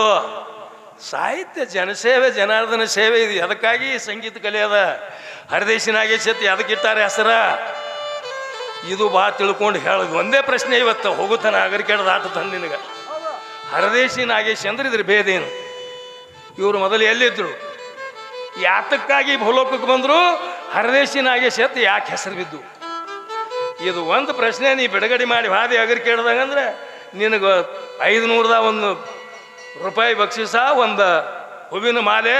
ಅದು ಸಾಹಿತ್ಯ ಜನಸೇವೆ, ಜನಾರ್ದನ ಸೇವೆ ಇದು. ಅದಕ್ಕಾಗಿ ಸಂಗೀತ ಕಲೆ ಅದ? ಹರದೇಶಿ ನಾಗೇಶತ್ ಅದಕ್ಕಿಟ್ಟಾರೆ ಹೆಸರ? ಇದು ಬಾ ತಿಳ್ಕೊಂಡು ಹೇಳೋದು ಒಂದೇ ಪ್ರಶ್ನೆ ಇವತ್ತು. ನಾಗರಿಕ ಆಟ ತಂದು ನಿನಗೆ. ಹರದೇಶಿ ನಾಗೇಶ್ ಅಂದ್ರೆ ಇದ್ರ ಭೇದ ಏನು? ಇವರು ಮೊದಲು ಎಲ್ಲಿದ್ರು? ಯಾತಕ್ಕಾಗಿ ಭೂಲೋಕಕ್ಕೆ ಬಂದರು? ಹರದೇಶಿ ನಾಗೇಶ್ ಅಂತ ಯಾಕೆ ಹೆಸರು ಬಿದ್ದು? ಇದು ಒಂದು ಪ್ರಶ್ನೆ ನೀ ಬಿಡುಗಡೆ ಮಾಡಿ ಹಾದಿ ಅಗರ್ ಕೇಳ್ದಂಗಂದ್ರೆ ನಿನಗೆ ಐದು ನೂರದ ಒಂದು ರೂಪಾಯಿ ಬಕ್ಷಿಸ, ಒಂದು ಹೂವಿನ ಮಾಲೆ,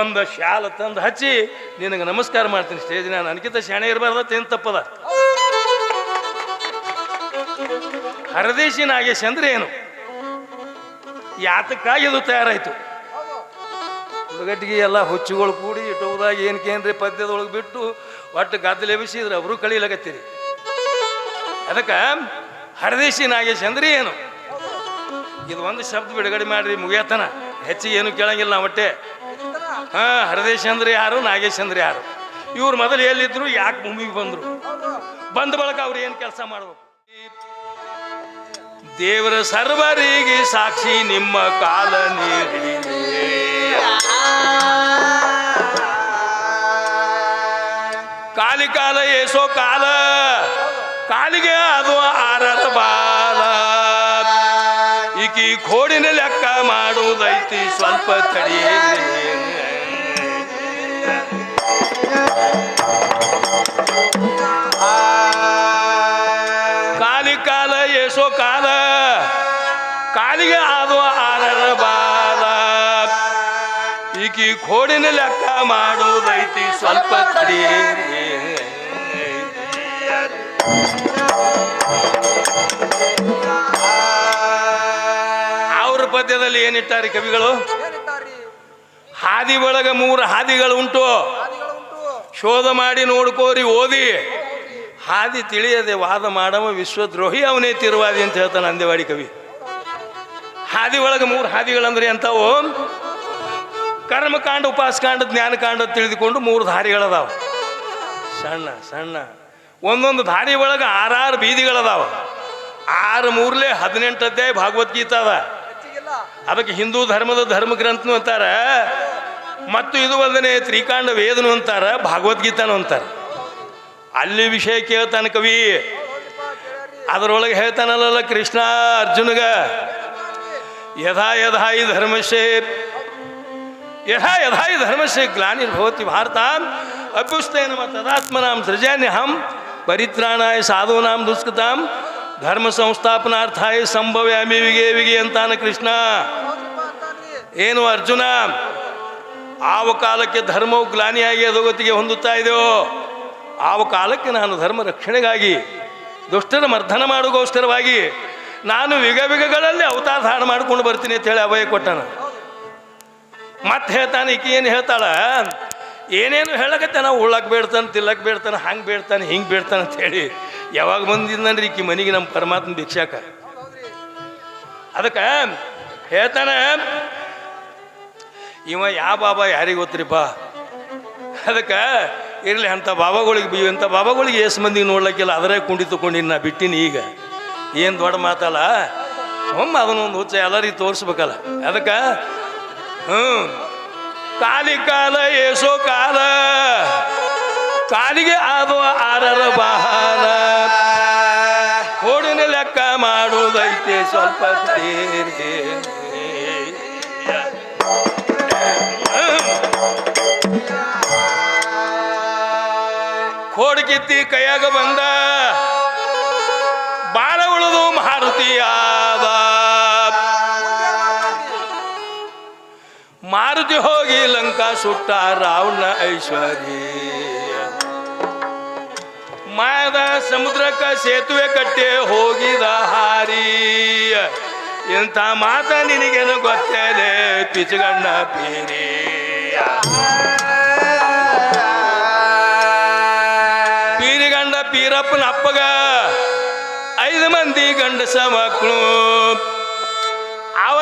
ಒಂದು ಶಾಲ ತಂದು ಹಚ್ಚಿ ನಿನಗೆ ನಮಸ್ಕಾರ ಮಾಡ್ತೀನಿ. ಸ್ಟೇಜ್ ನಾನು ಅನ್ಕಿತ ಶಾಣೆ ಇರಬಾರ್ದು ಏನು ತಪ್ಪದ? ಹರದೇಶಿ ನಾಗೇಶ್ ಅಂದ್ರೆ ಏನು? ಯಾತಕ್ಕಾಗಿ ಇದು ತಯಾರಾಯಿತು? ಹುಡುಗಟ್ಟಿಗೆ ಎಲ್ಲ ಹುಚ್ಚುಗಳು ಕೂಡಿ ಇಟ್ಟೋದಾಗ ಏನು ಕೇಂದ್ರ ಪದ್ಯದೊಳಗೆ ಬಿಟ್ಟು ಒಟ್ಟು ಗದ್ದಲೆ ಎಬ್ಬಿಸಿದ್ರೆ ಅವರು ಕಳೀಲಾಗತ್ತೀರಿ ಅದಕ್ಕೆ ಹರದೇಶಿ ನಾಗೇಶ್ ಅಂದ್ರೆ ಏನು? ಇದು ಒಂದು ಶಬ್ದ ಬಿಡುಗಡೆ ಮಾಡ್ರಿ, ಮುಗಿಯತನ. ಹೆಚ್ಚಿಗೆ ಏನು ಕೇಳಂಗಿಲ್ಲ ನಾವು ಒಟ್ಟೆ. ಹಾ, ಹರದೇಶ್ ಅಂದ್ರೆ ಯಾರು, ನಾಗೇಶ್ ಅಂದ್ರೆ ಯಾರು? ಇವ್ರು ಮೊದಲು ಎಲ್ಲಿದ್ರು, ಯಾಕೆ ಭೂಮಿಗೆ ಬಂದ್ರು? ಬಂದ ಬಳಕ ಅವ್ರು ಏನು ಕೆಲಸ ಮಾಡ್ಬೇಕು? ದೇವರ ಸರ್ವರಿಗೆ ಸಾಕ್ಷಿ, ನಿಮ್ಮ ಕಾಲ ನೀಡಿ. ಕಾಲಿ ಕಾಲ ಏಸೋ ಕಾಲ, ಕಾಲಿಗೆ ಅದು ಆರತ ಬಾಲ. ಈಕಿ ಖೋಡಿನ ಲೆಕ್ಕ ಮಾಡುವುದೈತಿ. ಸ್ವಲ್ಪ ತಡಿ. ಕಾಲಿ ಕಾಲ ಏಸೋ ಕಾಲ, ಕಾಲಿಗೆ ಅದು ಆರರ ಬಾಲ. ಈಕಿ ಖೋಡಿನ ಲೆಕ್ಕ ಮಾಡುವುದೈತಿ. ಸ್ವಲ್ಪ ತಡಿಯೇ ಪದ್ಯದಲ್ಲಿ ಏನಿಟ್ಟಾರೆ ಕವಿಗಳು? ಹಾದಿ ಒಳಗ ಮೂರು ಹಾದಿಗಳು ಉಂಟು. ಶೋಧ ಮಾಡಿ ನೋಡ್ಕೋರಿ ಓದಿ. ಹಾದಿ ತಿಳಿಯದೆ ವಾದ ಮಾಡವ ವಿಶ್ವದ್ರೋಹಿ ಅವನೇ ತಿರುವಾದಿ ಅಂತ ಹೇಳ್ತಾನೆ ಅಂದೇವಾಡಿ ಕವಿ. ಹಾದಿ ಒಳಗೆ ಮೂರು ಹಾದಿಗಳಂದ್ರೆ ಎಂಥವು? ಕರ್ಮಕಾಂಡ ಉಪಾಸಕಾಂಡ ಜ್ಞಾನಕಾಂಡ ತಿಳಿದುಕೊಂಡು ಮೂರು ದಾರಿಗಳದಾವ ಸಣ್ಣ ಸಣ್ಣ. ಒಂದೊಂದು ದಾರಿ ಒಳಗೆ ಆರಾರು ಬೀದಿಗಳದಾವ. ಆರು ಮೂರ್ಲೆ ಹದಿನೆಂಟು ಅಧ್ಯಾಯ ಭಗವದ್ಗೀತಾ ಅದ. ಅದಕ್ಕೆ ಹಿಂದೂ ಧರ್ಮದ ಧರ್ಮ ಗ್ರಂಥನು ಅಂತಾರ. ಮತ್ತು ಇದು ಒಂದನೇ ತ್ರಿಕಾಂಡ ವೇದನು ಅಂತಾರ, ಭಾಗವದ್ಗೀತಾನು ಅಂತಾರ. ಅಲ್ಲಿ ವಿಷಯ ಕೇಳ್ತಾನೆ ಕವಿ. ಅದರೊಳಗೆ ಹೇಳ್ತಾನಲ್ಲ ಕೃಷ್ಣ ಅರ್ಜುನಗ, ಯಥಾ ಯಥಾ ಈ ಧರ್ಮಶೇ, ಯಥಾ ಯಥಾ ಈ ಧರ್ಮಶೇ ಗ್ಲಾನಿರ್ಭವತಿ ಭಾರತ ಅಭ್ಯುಸ್ತೇನ ತದಾತ್ಮನಾಂ ಸೃಜಾನ್ಯಹಂ ಪರಿತ್ರಾಣಾಯ ಸಾಧುನಾಂ ದುಷ್ಕೃತಾಂ ಧರ್ಮ ಸಂಸ್ಥಾಪನಾರ್ಥಾಯ ಸಂಭವ್ಯಾಮಿ ವಿಗೆ ವಿಗೆ ಅಂತಾನೆ ಕೃಷ್ಣ. ಏನು ಅರ್ಜುನ? ಆವ ಕಾಲಕ್ಕೆ ಧರ್ಮವು ಗ್ಲಾನಿಯಾಗಿ ಅಧೋಗತಿಗೆ ಹೊಂದುತ್ತಾ ಇದೆಯೋ? ಆವ ಕಾಲಕ್ಕೆ ನಾನು ಧರ್ಮ ರಕ್ಷಣೆಗಾಗಿ, ದುಷ್ಟರ ಮರ್ಧನ ಮಾಡೋಗೋಸ್ಕರವಾಗಿ ನಾನು ವಿಗ ವಿಗಗಳಲ್ಲಿ ಅವತಾರ ಧಾರಣ ಮಾಡ್ಕೊಂಡು ಬರ್ತೀನಿ ಅಂತ ಹೇಳಿ ಅಭಯ ಕೊಟ್ಟನ. ಮತ್ತೆ ಹೇಳ್ತಾನೆ ಈಕೆ ಏನು ಹೇಳ್ತಾಳ? ಏನೇನು ಹೇಳಕತ್ತೆ? ನಾವು ಉಳ್ಳಕ್ಕೆ ಬೇಡ್ತಾನೆ ತಿಲ್ಲಕ್ಕೆ ಬೇಡ್ತಾನೆ, ಹಂಗೆ ಬೇಡ್ತಾನೆ, ಹಿಂಗೆ ಬೇಡ್ತಾನೆ ಅಂತ ಹೇಳಿ ಯಾವಾಗ ಬಂದಿದ್ದನ್ರಿ ಈಕಿ ಮನೆಗೆ ನಮ್ಮ ಪರಮಾತ್ಮ ಭಿಕ್ಷಾಕ? ಅದಕ್ಕೆ ಹೇಳ್ತಾನೆ, ಇವ ಯಾವ ಬಾಬಾ ಯಾರಿಗೆ ಗೊತ್ತ್ರಿಪ್ಪ? ಅದಕ್ಕೆ, ಇರಲಿ ಅಂಥ ಬಾಬಾಗಳಿಗೆ ಬಿ, ಇಂಥ ಬಾಬಾಗಳಿಗೆ ಎಷ್ಟು ಮಂದಿಗೆ ನೋಡ್ಲಿಕ್ಕಿಲ್ಲ, ಅದರೇ ಕುಂಡಿತುಕೊಂಡಿನಿ ನಾ ಬಿಟ್ಟಿನಿ ಈಗ. ಏನು ದೊಡ್ಡ ಮಾತಲ್ಲ? ಒಮ್ಮೆ ಅದನ್ನೊಂದು ಹುಚ್ಚ ಎಲ್ಲರಿಗೆ ತೋರಿಸ್ಬೇಕಲ್ಲ. ಅದಕ್ಕೆ ಹ್ಞೂ ಕಾಲಿ ಕಾಲ, ಏಸೋ ಕಾಲ. ಕಾಲಿಗೆ ಆಗುವ ಆರರ ಬಾಲ. ಕೋಡಿನ ಲೆಕ್ಕ ಮಾಡುವುದೈತೆ ಸ್ವಲ್ಪ ತೀರಿಗೆ ಕಿತ್ತಿ ಕೈಯಾಗ ಬಂದ. ಬಾಳ ಉಳಿದು ಮಾರುತಿಯಾದ ಹೋಗಿ ಲಂಕಾ ಸುಟ್ಟ ರಾವಣ ಐಶ್ವರ್ಯ. ಮಾಯದ ಸಮುದ್ರಕ್ಕ ಸೇತುವೆ ಕಟ್ಟೆ ಹೋಗಿದ ಹಾರಿ. ಎಂಥ ಮಾತ ನಿನಗೇನು ಗೊತ್ತೇನೆ, ಪಿಚಗಣ್ಣ ಪೀರಿ. ಪೀರಿಗಂಡ ಪೀರಪ್ಪನ ಅಪ್ಪಗ ಐದು ಮಂದಿ ಗಂಡಸ ಮಕ್ಕಳು.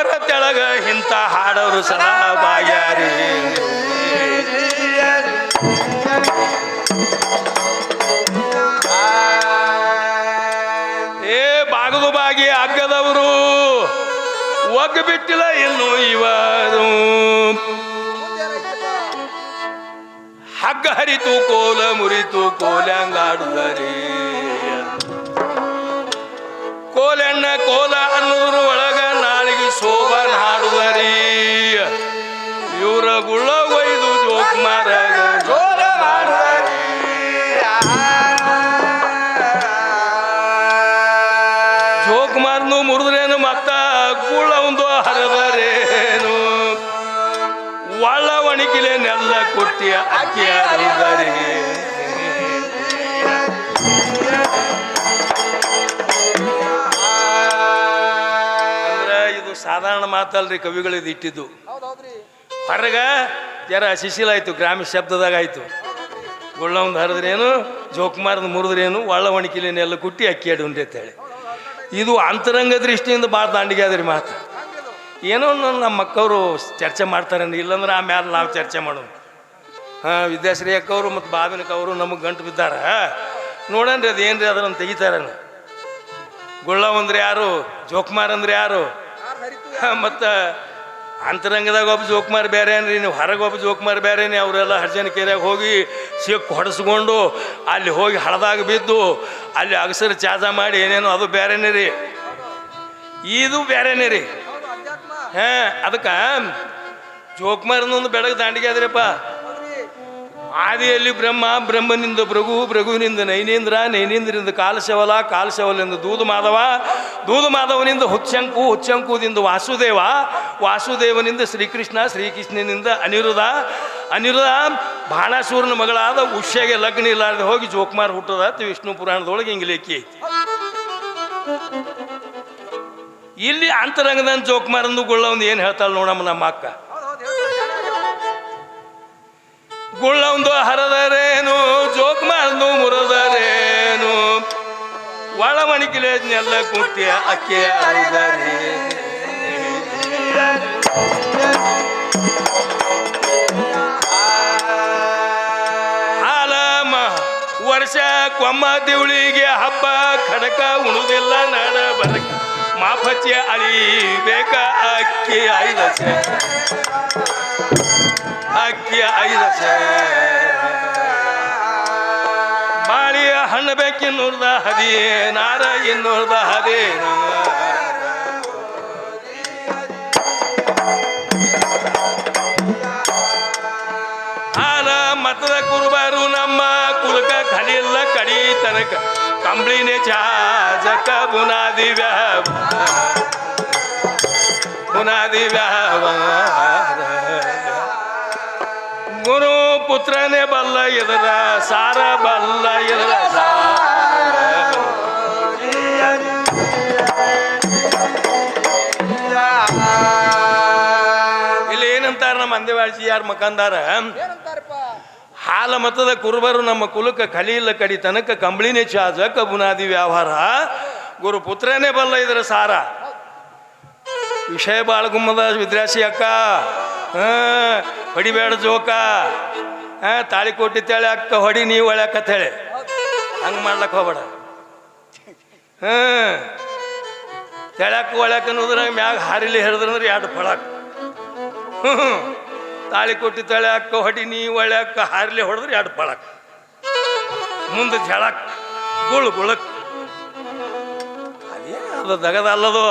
ಅವರ ತೆಳಗ ಇಂಥ ಹಾಡವರು ಸದಾ ಬಾಗ್ಯಾರಿ ಏ ಬಾಗದು ಬಾಗಿ ಅಗ್ಗದವರು ಒಗ್ಗ ಬಿಟ್ಟಿಲ್ಲ ಇನ್ನು ಇವರು. ಹಗ್ಗ ಹರಿತು ಕೋಲ ಮುರಿತು ಕೋಲಂಗಾಡುವರಿ ಕೋಲೆಣ್ಣ ಕೋಲ ಅನ್ನೋದ್ರ ಒಳಗ ಶೋಭನ್ ಹಾಡುವರಿ. ಇವರ ಗುಳ್ಳ ಒಯ್ದು ಜೋಕ್ ಮಾರಾಗ ಜೋಕ್ ಮಾರ್ನು ಮುರಿದ್ರೇನು ಮತ್ತ ಗುಳ್ಳ ಒಂದು ಹರದರೇನು. ಒಳ್ಳ ಒಣಗಿಲೆ ನೆಲ್ಲ ಕೊಟ್ಟಿ ಅಕ್ಕಿ ಹರಿದರಿ. ಸಾಧಾರಣ ಮಾತಲ್ರಿ ಕವಿಗಳಿದು ಇಟ್ಟಿದ್ದು. ಹೊರಗ ಜರ ಶಿಶಿಲ ಆಯ್ತು ಗ್ರಾಮೀಣ ಶಬ್ದದಾಗ ಆಯ್ತು ಗುಳ್ಳ ಒಂದು ಹರಿದ್ರೇನು ಜೋಕುಮಾರದ ಮುರಿದ್ರೇನು ಒಳ್ಳ ಒಣಕಿಲೇನೆಲ್ಲ ಕುಟ್ಟಿ ಅಕ್ಕಿ ಅಡಿ ಅಂತೇಳಿ ಇದು ಅಂತರಂಗ ದೃಷ್ಟಿಯಿಂದ ಭಾಳ ದಾಂಡಿಗೆ ಅದ್ರಿ ಮಾತು. ಏನೋ ನನ್ನ ನಮ್ಮ ಮಕ್ಕವರು ಚರ್ಚೆ ಮಾಡ್ತಾರೆ ಇಲ್ಲಂದ್ರೆ ಆಮೇಲೆ ನಾವು ಚರ್ಚೆ ಮಾಡೋಣ ಹಾಂ ವಿದ್ಯಾಶ್ರೀ ಅಕ್ಕವರು ಮತ್ತು ಬಾಬಿನಕವರು ನಮಗೆ ಗಂಟು ಬಿದ್ದಾರ. ನೋಡನ್ರಿ ಅದು ಏನ್ರಿ ಅದನ್ನು ತೆಗಿತಾರೆ ಗುಳ್ಳ ಅಂದ್ರೆ ಯಾರು ಜೋಕುಮಾರ್ ಅಂದ್ರೆ ಯಾರು ಮತ್ತು ಅಂತರಂಗದಾಗ ಒಬ್ಬ ಜೋಕುಮಾರ್ ಬೇರೆ ಅನ್ರಿ ನೀವು ಹೊರಗೆ ಒಬ್ಬ ಜೋಕುಮಾರ್ ಬೇರೆನೇ ಅವರೆಲ್ಲ ಹರ್ಜನ ಕೆರೆಯಾಗ ಹೋಗಿ ಸಿಕ್ಕು ಹೊಡೆಸ್ಕೊಂಡು ಅಲ್ಲಿ ಹೋಗಿ ಹಳದಾಗ ಬಿದ್ದು ಅಲ್ಲಿ ಅಗಸರು ಚಾಜ ಮಾಡಿ ಏನೇನೋ ಅದು ಬೇರೆನೇ ರೀ ಇದು ಬೇರೆನೇ ರೀ ಹಾಂ ಅದಕ್ಕೆ ಜೋಕುಮಾರನೊಂದು ಬೆಳಗ್ಗೆ ದಾಂಡಿಗೆ ಆದ್ರಿಪ್ಪ. ಆದಿಯಲ್ಲಿ ಬ್ರಹ್ಮ, ಬ್ರಹ್ಮನಿಂದ ಭೃಗು, ಭೃಗುವಿನಿಂದ ನೈನೇಂದ್ರ, ನೈನೇಂದ್ರದಿಂದ ಕಾಲಶವಲ ಕಾಲಶವಲಿಂದ ದೂದು ಮಾಧವ ದೂದು ಮಾಧವನಿಂದ ಹುಚ್ಚಂಕು, ಹುಚ್ಚಂಕುದಿಂದ ವಾಸುದೇವ, ವಾಸುದೇವನಿಂದ ಶ್ರೀಕೃಷ್ಣ, ಶ್ರೀಕೃಷ್ಣನಿಂದ ಅನಿರುಧ. ಅನಿರುಧ ಬಾಣಾಸೂರನ ಮಗಳಾದ ಉಷ್ಯಗೆ ಲಗ್ನ ಇಲ್ಲಾರ್ದೆ ಹೋಗಿ ಜೋಕುಮಾರ್ ಹುಟ್ಟದ ವಿಷ್ಣು ಪುರಾಣದೊಳಗೆ ಹಿಂಗೆ ಲೇಖಿ ಐತಿ. ಇಲ್ಲಿ ಅಂತರಂಗದ ಜೋಕುಮಾರಂದು ಗುಳ್ಳ ಒಂದು ಏನು ಹೇಳ್ತಾಳೆ ನೋಡಮ್ಮ ನಮ್ಮ ಅಕ್ಕ? ಗುಳ್ಳೊಂದು ಹರದರೇನು, ಜೋಕ್ ಮಾಡ್ದು ಮುರದರೇನು? ಒಳ ಮಣಿಕಿಲೆಲ್ಲ ಕುಂತಿಯ ಅಕ್ಕಿ ಹರಿದರೆ. ಹಾಲಮ್ಮ, ವರ್ಷ ಕೊಮ್ಮ ದಿವಳಿಗೆ ಹಬ್ಬ, ಖಡಕ ಉಣುದಿಲ್ಲ ನಡ ಬರಕ. ಮಾಪಚ್ಚಿ ಅಳಿಬೇಕ ಅಕ್ಕಿ ಐದಸೆ ಅಕ್ಕಿ ಐದ ಬಾಳಿಯ ಹಣ್ಣು ಬೇಕಿನ್ನೂರ್ದ ಹದಿ ನಾರ ಇನ್ನೂರ್ದ ಹದಿನ ಹಾಲ ಮತದ ಕುರುಬಾರು ನಮ್ಮ ಕುಲಕ ಕಲಿಲ್ಲ ಕಡಿ ತನಕ. ಕಂಬಳಿನೇ ಚಾಜಕ ಬುನಾದಿ ವ್ಯಾವ. ಬುನಾದಿ ವ್ಯಾವಾರ ಗುರು ಪುತ್ರನೇ ಬಲ್ಲ ಎದರ, ಸಾರ ಬಲ್ಲ ಎದರ. ಇಲ್ಲಿ ಏನಂತಾರ ನಮ್ಮ ಅಂದೇವಾಳ್ಸಿ ಯಾರು ಮಕಂದಾರ ಏನಂತಾರಪ್ಪ ಹಾಲ ಮತದ ಕುರುಬರು ನಮ್ಮ ಕುಲಕ ಕಲಿಯಿಲ್ಲ ಕಡಿ ತನಕ ಕಂಬಳಿನೇ ಚಾಜಕ ಬುನಾದಿ ವ್ಯವಹಾರ. ಗುರು ಪುತ್ರನೇ ಬಲ್ಲ ಇದರ ಸಾರ. ವಿಷಯ ಬಾಳ ಗುಮ್ಮದ ವಿದ್ರಾಸಿ ಅಕ್ಕ. ಹಾ, ಹೊಡಿಬೇಡ ಜೋಕ. ಹಾಂ ತಾಳಿ ಕೊಟ್ಟಿತ್ತೇಳಿ ಅಕ್ಕ ಹೊಡಿ, ನೀವು ಹೇಳಿ. ಹಂಗೆ ಮಾಡ್ಲಕ್ಕೆ ಹೋಗ್ಬೇಡ. ಹಾ ತೆಳಕ್ಕೆ ಒಳಕ್ಕೆ ಅನ್ನೋದ್ರ ಮ್ಯಾಗ ಹಾರಿಲಿ ಹಿಡಿದ್ರಂದ್ರೆ ಎರಡು ಫಳಕ್. ತಾಳಿ ಕೊಟ್ಟಿ ತಳ್ಯಾಕ ಹೊಡಿ ನೀ ಒಳ್ಯಾಕ ಹಾರಿಲಿ ಹೊಡೆದ್ರೆ ಎರಡು ಫಳಕ್ ಮುಂದೆ ಝಳಕ್ ಗುಳು ಗುಳಕ್. ಅದೇ ಅದು ದಗದ ಅಲ್ಲದು?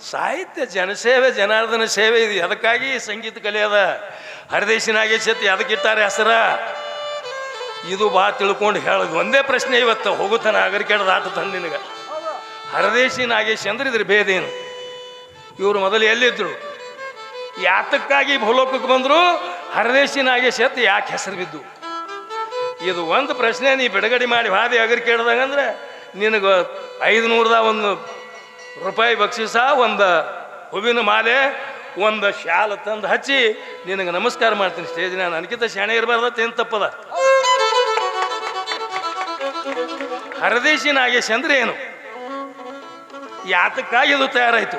ಸಾಹಿತ್ಯ ಜನಸೇವೆ, ಜನಾರ್ದನ ಸೇವೆ ಇದು. ಅದಕ್ಕಾಗಿ ಸಂಗೀತ ಕಲೆ ಅದ? ಹರದೇಶಿ ನಾಗೇಶತಿ ಅದಕ್ಕಿಟ್ಟಾರೆ ಹೆಸರ? ಇದು ಬಾ ತಿಳ್ಕೊಂಡು ಹೇಳೋದು ಒಂದೇ ಪ್ರಶ್ನೆ ಇವತ್ತು. ಹೋಗುತ್ತಾನೆ ಅಗರಿಕೆಡ್ದು ಆಟ ತಂದು ನಿನಗೆ. ಹರದೇಶಿ ನಾಗೇಶ್ ಅಂದ್ರೆ ಇದ್ರ ಭೇದ ಏನು? ಇವರು ಮೊದಲು ಎಲ್ಲಿದ್ರು? ಯಾತಕ್ಕಾಗಿ ಭೂಲೋಕಕ್ಕೆ ಬಂದರು? ಹರದೇಶಿ ನಾಗೇಶ್ ಅಂತ ಯಾಕೆ ಹೆಸರು ಬಿದ್ದು? ಇದು ಒಂದು ಪ್ರಶ್ನೆ ನೀ ಬಿಡುಗಡೆ ಮಾಡಿ ಹಾದಿ ಅಗರಿಕೆಡ್ದಂಗಂದ್ರೆ ನಿನಗೆ ಐದು ನೂರದ ಒಂದು ರೂಪಾಯಿ ಬಕ್ಷಿಸ, ಒಂದು ಹೂವಿನ ಮಾಲೆ, ಒಂದು ಶಾಲ ತಂದು ಹಚ್ಚಿ ನಿನಗೆ ನಮಸ್ಕಾರ ಮಾಡ್ತೀನಿ. ಸ್ಟೇಜ್ ನಾನು ಅನ್ಕಿಂತ ಶಾಣೆ ಇರಬಾರ್ದ ಏನು ತಪ್ಪದ? ಹರದೇಶಿ ನಾಗೇಶ್ ಅಂದ್ರೆ ಏನು? ಯಾತಕ್ಕಾಗಿ ಇದು ತಯಾರಾಯಿತು?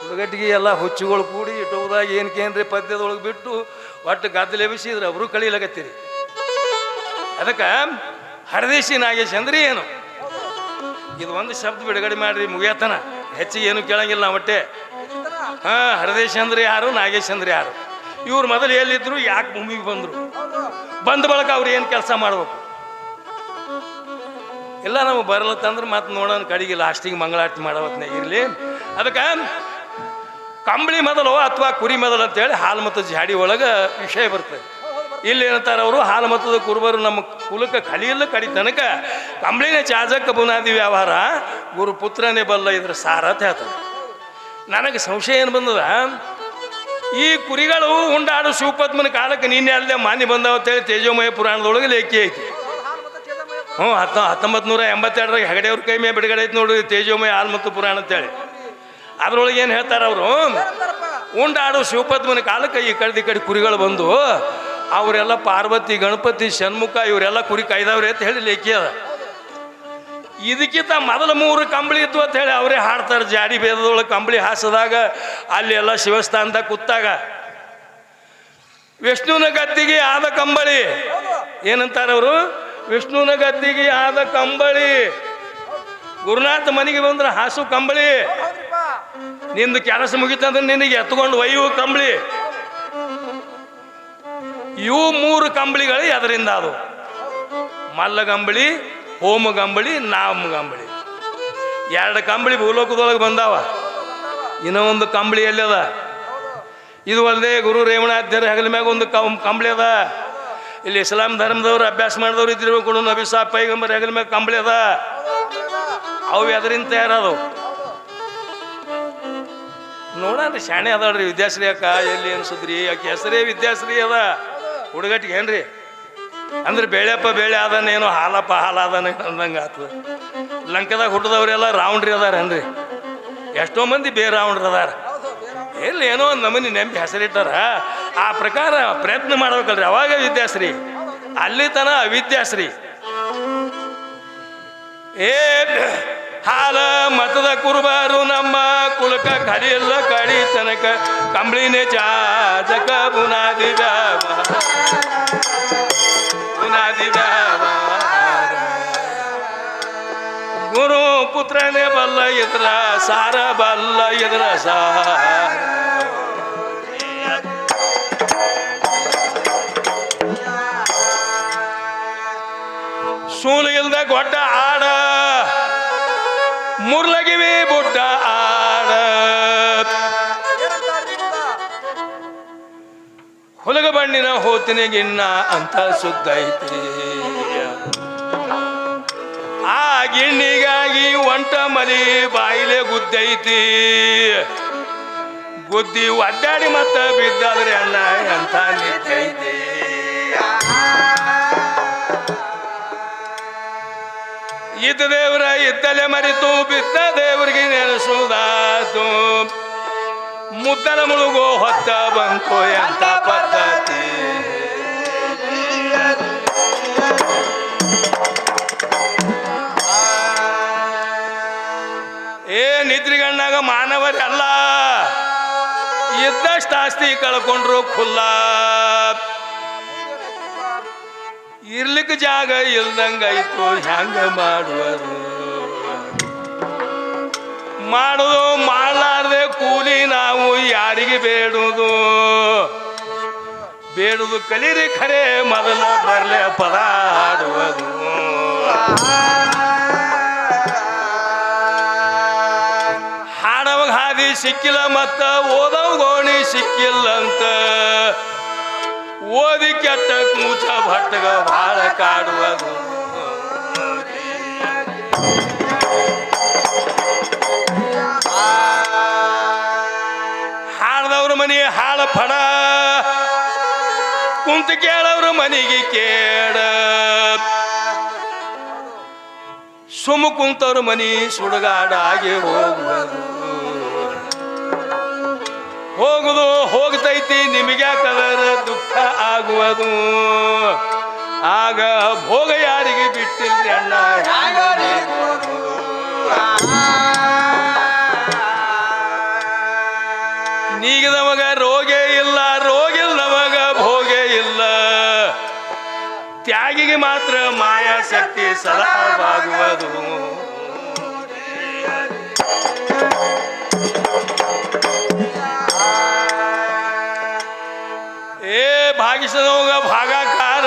ಹುಡುಗಟ್ಟಿಗೆ ಎಲ್ಲ ಹುಚ್ಚುಗಳು ಕೂಡಿ ಇಟ್ಟುವುದಾಗ ಏನಕ್ಕೇನ್ರಿ ಪದ್ಯದೊಳಗೆ ಬಿಟ್ಟು ಒಟ್ಟು ಗದ್ದಲೆ ಎಬ್ಬಿಸಿದ್ರೆ ಅವರು ಕಳೀಲಾಗತ್ತೀರಿ ಅದಕ್ಕೆ ಹರದೇಶಿ ನಾಗೇಶ್ ಅಂದ್ರೆ ಏನು? ಇದು ಒಂದು ಶಬ್ದ ಬಿಡುಗಡೆ ಮಾಡ್ರಿ, ಮುಗಿಯತನ. ಹೆಚ್ಚಿಗೆ ಏನು ಕೇಳಂಗಿಲ್ಲ ನಾವು ಒಟ್ಟೆ? ಹಾ ಹರದೇಶ್ ಅಂದ್ರೆ ಯಾರು ನಾಗೇಶ್ ಅಂದ್ರೆ ಯಾರು? ಇವ್ರು ಮೊದಲು ಎಲ್ಲಿದ್ರು, ಯಾಕೆ ಭೂಮಿಗೆ ಬಂದರು? ಬಂದ ಬಳಕ ಅವ್ರು ಏನು ಕೆಲಸ ಮಾಡ್ಬೇಕು? ಎಲ್ಲ ನಮಗೆ ಬರಲತ್ತಂದ್ರೆ ಮತ್ತೆ ನೋಡೋಣ ಕಡಿಗೆ ಲಾಸ್ಟಿಗೆ ಮಂಗಳಾರತಿ ಮಾಡೋತ್ನ ಇರಲಿ. ಅದಕ್ಕೆ, ಕಂಬಳಿ ಮೊದಲು ಅಥವಾ ಕುರಿ ಮೊದಲು ಅಂತೇಳಿ ಹಾಲು ಮತ್ತು ಜಾಡಿ ಒಳಗೆ ವಿಷಯ ಬರ್ತದೆ. ಇಲ್ಲಿ ಏನಂತಾರೆ ಅವರು, ಹಾಲು ಮತ್ತದ ಕುರುಬರು ನಮ್ಮ ಕುಲಕ್ಕೆ ಕಲಿಯಲ್ಲ ಕಡಿ ತನಕ ಕಂಬಳಿನೇ ಚಾಜಕ್ಕ ಬುನಾದಿ ವ್ಯವಹಾರ ಗುರು ಪುತ್ರನೇ ಬಲ್ಲ ಇದ್ರ ಸಾರ ಅಂತ ಹೇಳ್ತಾರೆ ನನಗೆ ಸಂಶಯ ಏನು ಬಂದದ? ಈ ಕುರಿಗಳು ಉಂಡಾಡು ಶಿವಪದ್ಮನ ಕಾಲಕ್ಕೆ ನಿನ್ನೆ ಅಲ್ಲದೆ ಮಾನ್ಯ ಬಂದಾವ ಅಂತೇಳಿ ತೇಜೋಮಯ ಪುರಾಣದೊಳಗೆ ಲೇಖಿ ಐತಿ. ಹ್ಞೂ ಹತ್ತ ಹತ್ತೊಂಬತ್ತು ನೂರ ಎಂಬತ್ತೆರಡರಾಗ ಹೆಗಡೆಯವ್ರ ಕೈ ಮೇಲೆ ಬಿಡುಗಡೆ ಐತಿ ನೋಡಿ ತೇಜೋಮಯ ಆಲ್ಮತ್ತು ಮತ್ತು ಪುರಾಣ ಅಂತೇಳಿ ಅದ್ರೊಳಗೆ ಏನು ಹೇಳ್ತಾರೆ ಅವರು? ಉಂಡಾಡು ಶಿವಪದ್ಮನ ಕಾಲಕ್ಕೆ ಈ ಕಡೆ ಈ ಕಡೆ ಕುರಿಗಳು ಬಂದು ಅವರೆಲ್ಲ ಪಾರ್ವತಿ, ಗಣಪತಿ, ಷಣ್ಮುಖ, ಇವರೆಲ್ಲ ಕುರಿ ಕಾಯ್ದವ್ರೆ ಅಂತ ಹೇಳಿ ಲೇಖಿ ಅದ. ಇದಕ್ಕಿಂತ ಮೊದಲ ಮೂರು ಕಂಬಳಿ ಇತ್ತು ಅಂತ ಹೇಳಿ ಅವರೇ ಹಾಡ್ತಾರೆ. ಜಾಡಿ ಭೇದದೊಳಗೆ ಕಂಬಳಿ ಹಾಸದಾಗ ಅಲ್ಲಿ ಎಲ್ಲ ಶಿವಸ್ಥಾನದಾಗ ಕೂತಾಗ. ವಿಷ್ಣುವಿನ ಗದ್ದಿಗೆ ಆದ ಕಂಬಳಿ. ಏನಂತಾರೆ ಅವರು? ವಿಷ್ಣುವಿನ ಗದ್ದಿಗೆ ಆದ ಕಂಬಳಿ. ಗುರುನಾಥ ಮನೆಗೆ ಬಂದ್ರೆ ಹಾಸು ಕಂಬಳಿ. ನಿಂದು ಕೆಲಸ ಮುಗಿತಂದ್ರೆ ನಿನಗೆ ಎತ್ಕೊಂಡು ಒಯ್ಯುವ ಕಂಬಳಿ. ಇವು ಮೂರು ಕಂಬಳಿಗಳು ಅದರಿಂದ ಅದು. ಮಲ್ಲ ಕಂಬಳಿ, ಹೋಮ ಕಂಬಳಿ, ನಾಮ ಕಂಬಳಿ. ಎರಡು ಕಂಬಳಿ ಭೂಲೋಕದೊಳಗೆ ಬಂದಾವ. ಇನ್ನೂ ಒಂದು ಕಂಬಳಿ ಎಲ್ಲದ ಅದ? ಇದು ಅಲ್ಲದೆ ಗುರು ರೇವಣಾಧ್ಯರ ಹೆಗಲ ಮ್ಯಾಗ ಒಂದು ಕಂ- ಕಂಬಳಿ ಅದ. ಇಲ್ಲಿ ಇಸ್ಲಾಂ ಧರ್ಮದವ್ರು ಅಭ್ಯಾಸ ಮಾಡಿದವ್ರು ಇದ್ದಿರ್ಬೇಕು ನಬಿ ಸಾ ಪೈಗಂಬರ್ ಹೆಗಲ ಮ್ಯಾಗ ಕಂಬಳಿ ಅದ. ಅವು ಎದರಿಂದ ತಯಾರದು ನೋಡ್ರಿ ಶಾಣೆ ಅದಾಳ್ರಿ ವಿದ್ಯಾಶ್ರೀ ಅಕ್ಕ, ಎಲ್ಲಿ ಅನ್ಸುದ್ರಿ? ಆಕೆ ಹೆಸರೇ ವಿದ್ಯಾಶ್ರೀ ಅದ. ಹುಡುಗಟ್ಟಿಗೆ ಏನ್ರಿ? ಅಂದ್ರೆ ಬೇಳೆಪ್ಪ ಬೇಳೆ ಆದನೇನು ಹಾಲಪ್ಪ ಹಾಲು ಅದಾನ ಅಂದಂಗೆ ಆತು. ಲಂಕದಾಗ ಹುಟ್ಟಿದವ್ರೆಲ್ಲ ರೌಂಡ್ರಿ ಅದಾರೇನ್ರಿ ಎಷ್ಟೋ ಮಂದಿ ಬೇರೆ ರೌಂಡ್ರಿ ಅದಾರ. ಎಲ್ಲಿ ಏನೋ ಒಂದು ನಮೂನಿ ನೆಂಪಿ ಹೆಸರಿಟ್ಟಾರ. ಆ ಪ್ರಕಾರ ಪ್ರಯತ್ನ ಮಾಡ್ಬೇಕಲ್ರಿ. ಅವಾಗ ವಿದ್ಯಾಶ್ರೀ. ಅಲ್ಲಿ ತನ ಅವಿದ್ಯಾಶ್ರೀ. ಏ ಹಾಲ ಮತದ ಕುರುಬರು ನಮ್ಮ ಕುಲಕ ಕರಿಯಲ್ಲ ಕಡಿ ತನಕ ಕಂಬಳಿನೇ ಚಾಜಕ ಬುನಾದಿ. ಬುನಾದಿ. ಗುರು ಪುತ್ರನೇ ಬಲ್ಲ ಇದ್ರ ಸಾರ ಬಲ್ಲ ಇದ್ರ ಸಾರ ಸೂಲು ಇಲ್ದ ಗೊಡ್ಡ ಆಡ ಮುರ್ಲಗಿವಿ ಬುಡ್ಡ ಆಡ? ಹುಲಗ ಬಣ್ಣಿನ ಹೋತಿನ ಗಿಣ್ಣ ಅಂತ ಸುದ್ದೈತೆ. ಆ ಗಿಣ್ಣಿಗಾಗಿ ಒಂಟ ಮಲಿ ಬಾಯಿಲೆ ಗುದ್ದೈತಿ. ಗುದ್ದಿ ಒಡ್ಡಾಡಿ ಮತ್ತ ಬಿದ್ದಾದ್ರೆ ಅಣ್ಣ ಅಂತ ನಿಂತೈತಿ ಇದ್ದ ದೇವರ ಇದ್ದಲೆ ಮರಿತು, ಬಿದ್ದ ದೇವರಿಗೆ ನೆನೆಸುವುದಾತು ಮುದ್ದಲ ಮುಳುಗೋ ಹೊತ್ತ ಬಂತು ಎಂತ ಪದ್ಧತಿ. ಏ ನಿದ್ರಿಗಣ್ಣಾಗ ಮಾನವರೆಲ್ಲ ಇದ್ದಷ್ಟು ಆಸ್ತಿ ಕಳ್ಕೊಂಡ್ರು ಖುಲ್ಲ. ಇರ್ಲಿಕ್ಕೆ ಜಾಗ ಇಲ್ದಂಗಾಯ್ತು. ಹೆಂಗ ಮಾಡುವುದು ಮಾಡೋದು ಮಾಡಲಾರ್ದೆ ಕೂಲಿ ನಾವು ಯಾರಿಗೆ ಬೇಡುದು? ಬೇಡುದು ಕಲೀರಿ ಖರೆ, ಮೊದಲ ಬರ್ಲೆ ಪದ ಆಡುವುದು ಹಾಡವಾಗ ಹಾದಿ ಸಿಕ್ಕಿಲ್ಲ ಮತ್ತ ಓದವ್ ಗೋಣಿ ಸಿಕ್ಕಿಲ್ಲ ಅಂತ ಓದಿ ಕೆಟ್ಟ ಕೂಚ ಭಟ್ಟಗ ಭಾಳ ಕಾಡುವುದು. ಹಾಡ್ದವ್ರ ಮನೆ ಹಾಳ ಫಡ ಕುಂತ ಕೇಳವ್ರ ಮನೆಗೆ ಕೇಳ ಸುಮ್ಮ ಕುಂತವ್ರ ಮನಿ ಸುಡುಗಾಡಾಗಿ ಹೋಗುವುದು. ಹೋಗುದು ಹೋಗ್ತೈತಿ ನಿಮಗ್ಯಾಕದರ ದುಃಖ ಆಗುವುದು? ಆಗ ಭೋಗ ಯಾರಿಗೆ ಬಿಟ್ಟಿಲ್ರಿ ಅಣ್ಣ? ನೀಗ ನಮಗ ರೋಗೇ ಇಲ್ಲ ನಮಗ ಭೋಗೇ ಇಲ್ಲ. ತ್ಯಾಗಿಗೆ ಮಾತ್ರ ಮಾಯಾ ಶಕ್ತಿ ಭಾಗಿಸದವಾಗ ಭಾಗಾಕಾರ,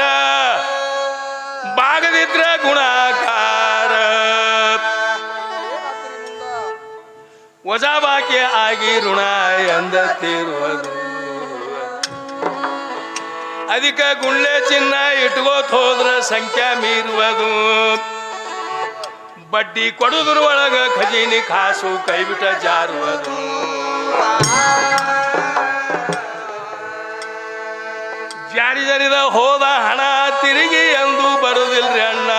ಭಾಗದಿದ್ರೆ ಗುಣಾಕಾರ. ವಜಾಬಾಕಿ ಆಗಿ ಋಣ ಎಂದ ತೀರುವುದು. ಅಧಿಕ ಗುಳ್ಳೆ ಚಿನ್ನ ಇಟ್ಕೋತ್ ಹೋದ್ರ ಸಂಖ್ಯೆ ಮೀರುವುದು. ಬಡ್ಡಿ ಕೊಡುದ್ರ ಒಳಗ ಖಜೀನಿ ಕಾಸು ಕೈಬಿಟ್ಟ ಜಾರುವುದು. ಜಾರಿ ಜರಿದ ಹೋದ ಹಣ ತಿರುಗಿ ಎಂದು ಬರುದಿಲ್ರಿ ಅಣ್ಣ.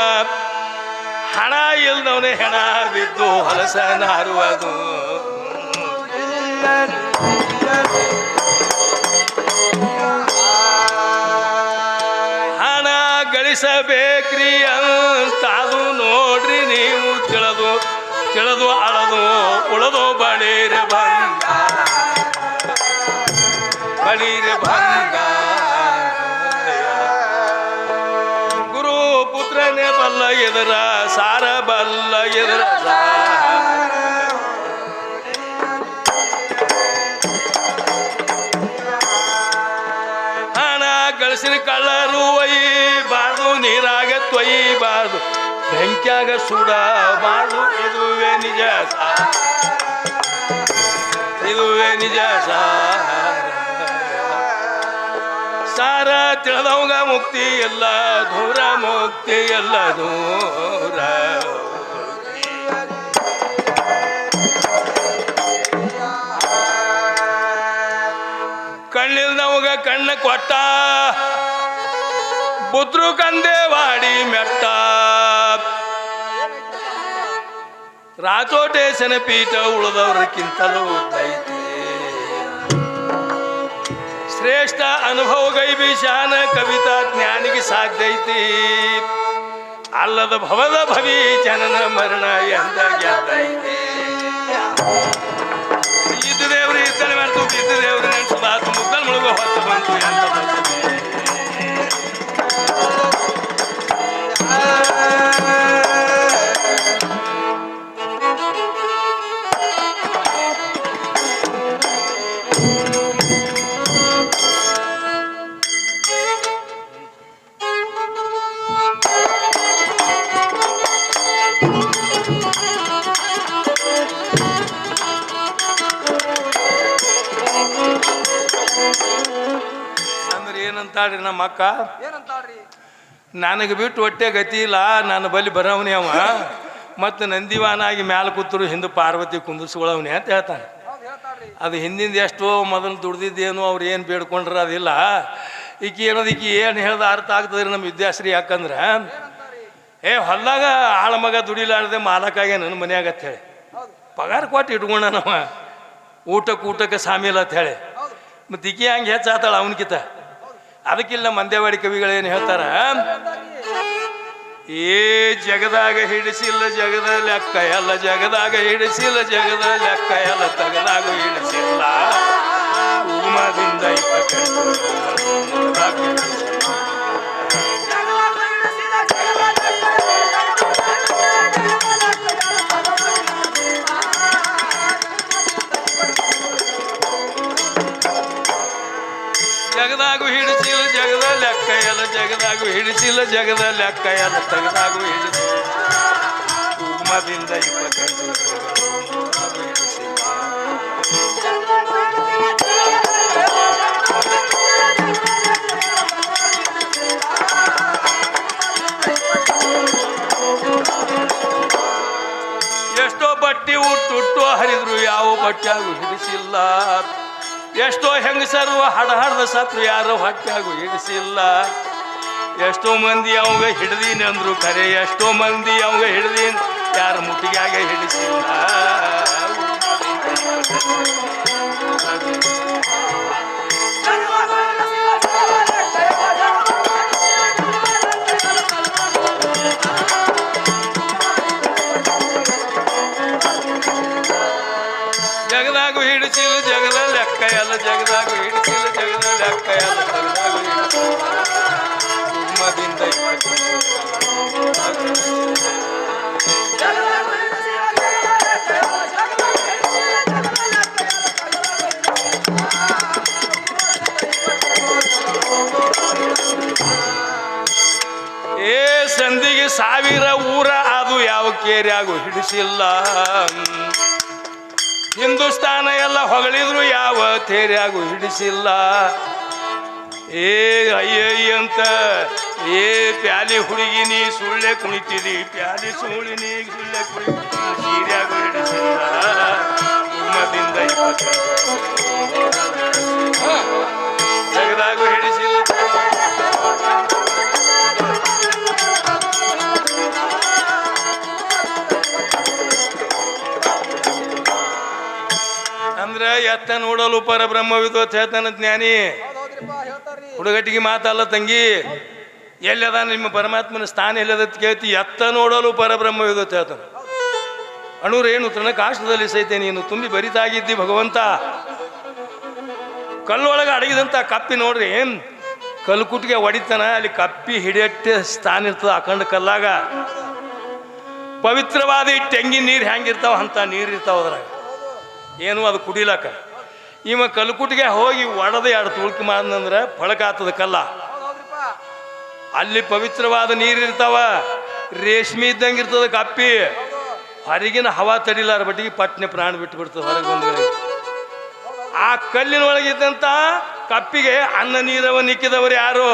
ಹಣ ಇಲ್ದವನೇ ಹೆಣ ಬಿದ್ದು ಹೊಲಸ ನಾರುವುದು. ಹಣ ಗಳಿಸಬೇಕ್ರಿ ಅಂತಾದು ನೋಡ್ರಿ ನೀವು ತಿಳದು, ತಿಳಿದು ಅಳದು, ಉಳದು ಬಳಿರ ಬಂದ ಬಳಿರ ಬಂಗ ಎದರ ಸಾರ ಬಲ್ಲ ಎದುರ ಹಣ ಗಳಿಸಿದ ಕಳ್ಳರು ಒಯ್ಯಬಾರ್ದು ನೀರಾಗ ತೊಯ್ಯಬಾರ್ದು ಸುಡ ಸುಡಬಾರ್ದು ಇದುವೇ ನಿಜ ಸಾರ. ಇದುವೇ ನಿಜ ಸಾರ ಸಾರ ತಿಳಿದವಂಗ ಮುಕ್ತಿ ಎಲ್ಲ, ದೂರ ಮುಕ್ತಿ ಎಲ್ಲ, ದೂರ ಕಣ್ಣಿಲ್ದವಂಗ ಕಣ್ಣ ಕೊಟ್ಟ, ಬುದ್ರು ಕಂದೆ ವಾಡಿ ಮೆಟ್ಟ. ರಾಜೋಟೇಶನ ಪೀಠ ಉಳಿದವ್ರಕ್ಕಿಂತಲೂ ಶ್ರೇಷ್ಠ ಅನುಭವ ಗೈಬಿಶಾನ ಕವಿತಾ ಜ್ಞಾನಿಗೆ ಸಾಧ್ಯ ಐತಿ ಅಲ್ಲದ ಭವದ ಭವಿ ಜನನ ಮರಣ ಎಂದ ಐತಿ ಇದ್ದ ದೇವ್ರು ಇದ್ದನೆ ಮಾಡ್ತು ಇದ್ದ ನೆನೆಸು, ಬಾತು ಮುಗ್ಗಲ್ ಮುಳುಗ ಹೊತ್ತು ಬಂತು ಎಂದ ಏನಂತಾಳ್ರಿ ನಮ್ಮ ಅಕ್ಕ ಏನಂತಾಳ್ರಿ? ನನಗೆ ಬಿಟ್ಟು ಹೊಟ್ಟೆ ಗತಿ ಇಲ್ಲ ನನ್ನ ಬಲಿ ಬರವನೇ ಅವ. ಮತ್ತು ನಂದಿವಾನಾಗಿ ಮ್ಯಾಲ ಕೂತರು ಹಿಂದೆ ಪಾರ್ವತಿ ಕುಂದಿಸ್ಕೊಳ್ಳವನೇ ಅಂತ ಹೇಳ್ತಾನೆ. ಅದು ಹಿಂದಿಂದ ಎಷ್ಟೋ ಮೊದಲು ದುಡ್ದಿದ್ದೇನು ಅವ್ರು ಏನು ಬೇಡ್ಕೊಂಡ್ರೆ ಅದಿಲ್ಲ. ಈಕಿ ಏನದು ಈಕಿ ಏನು ಹೇಳ್ದ ಅರ್ಥ ಆಗ್ತದ್ರಿ ನಮ್ಮ ವಿದ್ಯಾಶ್ರೀ ಯಾಕಂದ್ರೆ? ಏ ಹೊಲ್ದಾಗ ಆಳ ಮಗ ದುಡಿಲಾರ್ದೆ ಮಾಲಕಾಗೆ ನನ್ನ ಮನ್ಯಾಗ ಅಂತ ಹೇಳಿ. ಪಗಾರ ಕೊಟ್ಟು ಇಟ್ಕೊಂಡ ನಮ್ಮ ಊಟಕ್ಕೆ ಊಟಕ್ಕೆ ಸಾಮಿಲ್ ಅಂತ ಹೇಳಿ. ಮತ್ತು ಈಕಿ ಹಂಗೆ ಹೆಚ್ಚಾತಾಳ ಅವನಕಿತ. ಅದಕ್ಕಿಲ್ಲ ಮಂದೇವಾಡಿ ಕವಿಗಳೇನು ಹೇಳ್ತಾರ ಏ ಜಗದಾಗ ಹಿಡಿಸಿಲ್ಲ ಜಗದ ಲೆಕ್ಕ, ಎಲ್ಲ ಜಗದಾಗ ಹಿಡಿಸಿಲ್ಲ ಜಗದ ಲೆಕ್ಕ, ಎಲ್ಲ ತಗದಾಗ ಹಿಡಿಸಿಲ್ಲ ಉಮದಿಂದ ಇಪ್ಪತ್ತೆಂಟು ಜಗದಾಗ ಹಿಡಿಸಿಲ್ಲ. ಜಗದ ಲೆಕ್ಕ ಎಲ್ಲ ಜಗದಾಗು ಹಿಡಿಸಿಲ್ಲ, ಜಗದ ಲೆಕ್ಕ ಎಲ್ಲ ತಗದಾಗು ಹಿಡಿಸಿಲ್ಲ ಉಮದಿಂದ ಇಪ್ಪತ್ತೆಂಟು ಎಷ್ಟೋ ಬಟ್ಟಿ ಉಟ್ಟುಟ್ಟು ಹರಿದ್ರು, ಯಾವ ಬಟ್ಟೆ ಹಿಡಿಸಿಲ್ಲ. ಎಷ್ಟೋ ಹೆಂಗಸರು ಹಡ ಹಡ್ದ ಸತ್ರು ಯಾರು ಹೊಟ್ಟ್ಯಾಗು ಹಿಡಿಸಿಲ್ಲ. ಎಷ್ಟೋ ಮಂದಿ ಅವಾಗ ಹಿಡ್ದೀನಿ ಅಂದ್ರು ಕರೆ, ಎಷ್ಟೋ ಮಂದಿ ಅವಾಗ ಹಿಡ್ದೀನಿ, ಯಾರ ಮುಟ್ಟಿಗೆ ಹಿಡಿಸಿಲ್ಲ. ಜಗದ ಲೆಕ್ಕ ಎಲ್ಲ ಜಗದಾಗು. ಹಿಡಿಸಿಲ್ಲ ಜಗದ ಲೆಕ್ಕ ಎಲ್ಲ ಏ ಸಂದಿಗೆ ಸಾವಿರ ಊರ ಅದು ಯಾವ ಕೇರ್ಯಾಗು ಹಿಡಿಸಿಲ್ಲ. ಹಿಂದೂಸ್ತಾನ ಎಲ್ಲ ಹೊಗಳಿದ್ರು ಯಾವ ತೇರಿಯಾಗೂ ಹಿಡಿಸಿಲ್ಲ. ಏ ಅಯ್ಯ ಅಂತ, ಏ ಪ್ಯಾಲಿ ಹುಡುಗಿನಿ ಸುಳ್ಳೆ ಕುಣಿತಿದಿ, ಪ್ಯಾಲಿ ಸುಳ್ಳಿನಿ ಸುಳ್ಳೆ ಕುಣಿತೀರಿ ಸೀರ್ಯಾಗು ಹಿಡಿಸಿಲ್ಲ. ಜಗದಾಗು ಹಿಡಿಸಿಲ್ಲ. ಎತ್ತ ನೋಡಲು ಪರಬ್ರಹ್ಮವಿದು ಹೇಳ್ತಾನ ಜ್ಞಾನಿ. ಹುಡುಗಟ್ಟಿಗೆ ಮಾತಲ್ಲ ತಂಗಿ. ಎಲ್ಲದ ನಿಮ್ಮ ಪರಮಾತ್ಮನ ಸ್ಥಾನ ಎಲ್ಲದ ಕೇಳ್ತಿ ಎತ್ತ ನೋಡಲು ಪರಬ್ರಹ್ಮವಿದು ಹೇಳ್ತಾನ ಅಣುರೇನು ತನ್ನ ಕಾಷ್ಟದಲ್ಲಿ ಸಹಿತ ನೀನು ತುಂಬಿ ಬರಿತಾಗಿದ್ದಿ ಭಗವಂತ. ಕಲ್ಲೊಳಗೆ ಅಡಗಿದಂಥ ಕಪ್ಪಿ ನೋಡ್ರಿ ಕಲ್ಕುಟ್ಟಿಗೆ ಹೊಡಿತಾನ ಅಲ್ಲಿ ಕಪ್ಪಿ ಹಿಡಿಯಟ್ಟೆ ಸ್ಥಾನ ಇರ್ತದ ಅಖಂಡ ಕಲ್ಲಾಗ. ಪವಿತ್ರವಾದ ಈ ತೆಂಗಿನ ನೀರು ಹೆಂಗಿರ್ತಾವ ಅಂತ ನೀರು ಇರ್ತಾವ ಅದ್ರಾಗ. ಏನು ಅದು ಕುಡಿಲಕ್ಕ? ಇವ ಕಲ್ಕುಟ್ಟಿಗೆ ಹೋಗಿ ಒಡೆದು ಎರಡು ತುಳುಕಿ ಮಾಡಿದಂದ್ರೆ ಫಳಕಾತದ ಕಲ್ಲ. ಅಲ್ಲಿ ಪವಿತ್ರವಾದ ನೀರು ಇರ್ತಾವ, ರೇಷ್ಮೆ ಇದ್ದಂಗೆ ಇರ್ತದ ಕಪ್ಪಿ. ಹೊರಗಿನ ಹವಾ ತಡಿಲಾರ ಬಟ್ಟಿಗೆ ಪಟ್ನೆ ಪ್ರಾಣ ಬಿಟ್ಟು ಬಿಡ್ತದೆ ಹೊರಗೆ ಆ ಕಲ್ಲಿನ ಒಳಗಿದ್ದಂತ ಕಪ್ಪಿಗೆ ಅನ್ನ ನೀರವ ನಿಕ್ಕಿದವರು ಯಾರು?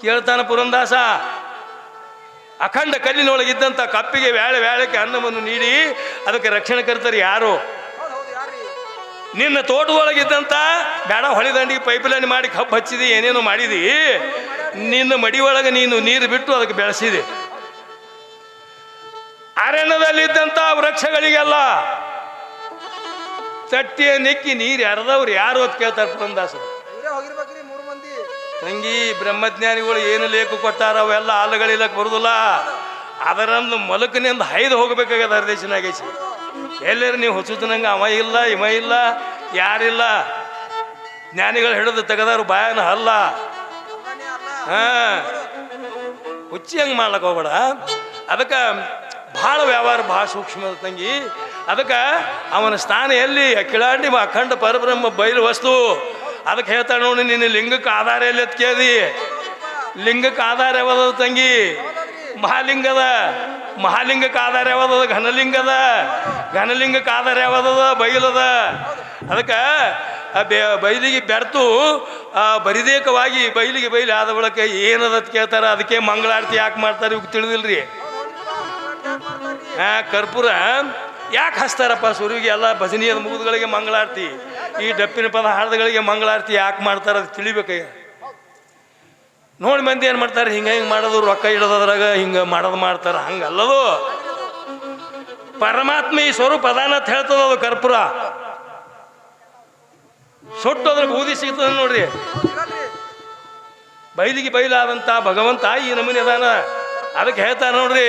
ಕೇಳ್ತಾನ ಪುರಂದಾಸ. ಅಖಂಡ ಕಲ್ಲಿನೊಳಗಿದ್ದಂಥ ಕಪ್ಪಿಗೆ ವ್ಯಾಳೆ ವ್ಯಾಳಕ್ಕೆ ಅನ್ನವನ್ನು ನೀಡಿ ಅದಕ್ಕೆ ರಕ್ಷಣೆ ಕರ್ತಾರೆ ಯಾರು? ನಿನ್ನ ತೋಟದೊಳಗಿದ್ದಂಥ ಬೇಡ ಹೊಳಿದಂಡಿಗೆ ಪೈಪ್ಲೈನ್ ಮಾಡಿ ಕಬ್ಬು ಹಚ್ಚಿದಿ, ಏನೇನೋ ಮಾಡಿದಿ. ನಿನ್ನ ಮಡಿ ಒಳಗೆ ನೀನು ನೀರು ಬಿಟ್ಟು ಅದಕ್ಕೆ ಬೆಳೆಸಿದೆ. ಅರಣ್ಯದಲ್ಲಿದ್ದಂಥ ವೃಕ್ಷಗಳಿಗೆಲ್ಲ ತಟ್ಟಿಯ ನೆಕ್ಕಿ ನೀರು ಯಾರದವ್ರು? ಯಾರು ಅಂತ ಕೇಳ್ತಾರೆ ಪುರಂದಾಸರು ತಂಗಿ, ಬ್ರಹ್ಮಜ್ಞಾನಿಗಳು ಏನು ಲೇಖ ಕೊಟ್ಟಾರ ಅವೆಲ್ಲ ಹಾಲುಗಳಿಲ್ಲಕ್ಕೆ ಬರುದಿಲ್ಲ. ಅದರಂದು ಮಲಕನಿಂದ ಹೈದು ಹೋಗ್ಬೇಕಾಗ್ಯದ ಹರದೇಶನಾಗೇಸಿ ಎಲ್ಲರೂ ನೀವು ಹುಚ್ಚುತ್ತನಂಗೆ ಅವ ಇಲ್ಲ ಇಮ ಇಲ್ಲ, ಯಾರಿಲ್ಲ. ಜ್ಞಾನಿಗಳು ಹಿಡಿದು ತೆಗೆದಾರು ಬಾಯನ ಅಲ್ಲ ಹಾ. ಹುಚ್ಚಿ ಹಂಗೆ ಮಾಡ್ಲಕ್ಕೆ ಹೋಗ್ಬೇಡ. ಅದಕ್ಕೆ ಭಾಳ ವ್ಯವಹಾರ, ಭಾಳ ಸೂಕ್ಷ್ಮ ತಂಗಿ. ಅದಕ್ಕೆ ಅವನ ಸ್ಥಾನ ಎಲ್ಲಿ? ಕಿಳಾಂಡಿ ಅಖಂಡ ಪರಬ್ರಹ್ಮ ಬಯಲು ವಸ್ತು. ಅದಕ್ಕೆ ಹೇಳ್ತಾಳೆ ನೋಡಿ, ನಿನ್ನ ಲಿಂಗಕ್ಕೆ ಆಧಾರ ಎಲ್ಲಿ ಕೇಳಿ. ಲಿಂಗಕ್ಕೆ ಆಧಾರ ಯಾವ್ದದ ತಂಗಿ? ಮಹಾಲಿಂಗದ. ಮಹಾಲಿಂಗಕ್ಕೆ ಆಧಾರ ಯಾವ್ದದ? ಘನಲಿಂಗದ. ಘನಲಿಂಗಕ್ಕೆ ಆಧಾರ ಯಾವ್ದದ? ಬೈಲದ. ಅದಕ್ಕೆ ಬೆ, ಬೈಲಿಗೆ ಬೆರ್ತು ಬರಿದೇಕವಾಗಿ ಬೈಲಿಗೆ ಬೈಲಿ ಆದ ಬಳಿಕ ಏನದ ಕೇಳ್ತಾರ? ಅದಕ್ಕೆ ಮಂಗಳಾರತಿ ಯಾಕೆ ಮಾಡ್ತಾರೆ ಇವಾಗ ತಿಳಿದಿಲ್ರಿ? ಹಾಂ ಕರ್ಪೂರ ಯಾಕೆ ಹಚ್ತಾರಪ್ಪ? ಸುರುವಿಗೆ ಎಲ್ಲ ಭಜನೀಯದ ಮುಗಿದುಗಳಿಗೆ ಮಂಗಳಾರತಿ. ಈ ಡಪ್ಪಿನ ಪದ ಹಾಡದಗಳಿಗೆ ಮಂಗಳಾರತಿ ಯಾಕೆ ಮಾಡ್ತಾರೆ ಅದು ತಿಳಿಬೇಕಾಗ ನೋಡಿ ಮಂದಿ ಏನು ಮಾಡ್ತಾರೆ, ಹಿಂಗೆ ಹಿಂಗೆ ಮಾಡೋದು, ರೊಕ್ಕ ಇಡೋದ್ರಾಗ ಹಿಂಗೆ ಮಾಡೋದು ಮಾಡ್ತಾರೆ. ಹಂಗಲ್ಲದು. ಪರಮಾತ್ಮ ಈ ಸ್ವರೂಪ ಅದಾನ ಅಂತ ಹೇಳ್ತದ ಅದು ಕರ್ಪೂರ. ಸುಟ್ಟು ಅದ್ರ ಬೂದಿ ಸಿಗ್ತದೆ ನೋಡ್ರಿ. ಬೈಲಿಗೆ ಬೈಲಾದಂಥ ಭಗವಂತ ಈ ನಮೂನೆ ಅದಾನ. ಅದಕ್ಕೆ ಹೇಳ್ತಾರೆ ನೋಡ್ರಿ,